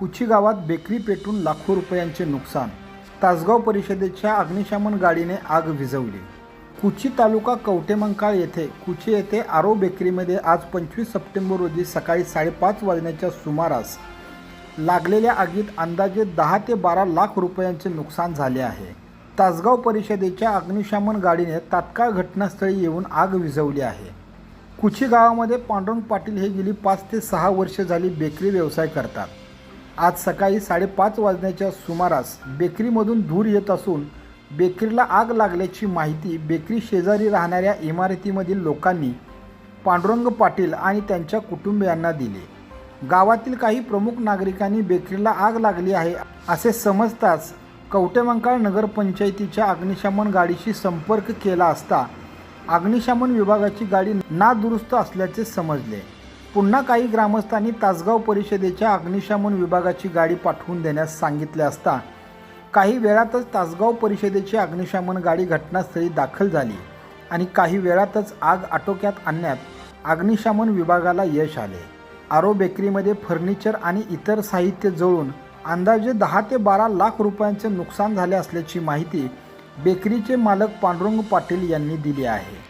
कुची गावात बेकरी पेटून लाखो रुपयांचे नुकसान. तासगाव परिषदेच्या अग्निशमन गाडीने आग विझवली. कुची तालुका कवटेमंकाळ येथे कुची येथे आरो बेकरीमध्ये आज पंचवीस सप्टेंबर रोजी सकाळी साडेपाच वाजण्याच्या सुमारास लागलेल्या आगीत अंदाजे दहा ते बारा लाख रुपयांचे नुकसान झाले आहे. तासगाव परिषदेच्या अग्निशमन गाडीने तात्काळ घटनास्थळी येऊन आग विझवली आहे. कुची गावामध्ये पांडुरंग पाटील हे गेली पाच ते सहा वर्षे झाली बेकरी व्यवसाय करतात. आज सकाळी साडेपाच वाजण्याच्या सुमारास बेकरीमधून धूर येत असून बेकरीला आग लागल्याची माहिती बेकरी शेजारी राहणाऱ्या इमारतीमधील लोकांनी पांडुरंग पाटील आणि त्यांच्या कुटुंबियांना दिले. गावातील काही प्रमुख नागरिकांनी बेकरीला आग लागली आहे असे समजताच कवटेमंकाळ नगरपंचायतीच्या अग्निशमन गाडीशी संपर्क केला असता अग्निशमन विभागाची गाडी नादुरुस्त असल्याचे समजले. पुन्हा काही ग्रामस्थांनी तासगाव परिषदेच्या अग्निशमन विभागाची गाडी पाठवून देण्यास सांगितले असता काही वेळातच तासगाव परिषदेची अग्निशमन गाडी घटनास्थळी दाखल झाली आणि काही वेळातच आग आटोक्यात आणण्यात अग्निशमन विभागाला यश आले. आरो बेकरीमध्ये फर्निचर आणि इतर साहित्य जळून अंदाजे दहा ते बारा लाख रुपयांचे नुकसान झाले असल्याची माहिती बेकरीचे मालक पांडुरंग पाटील यांनी दिली आहे.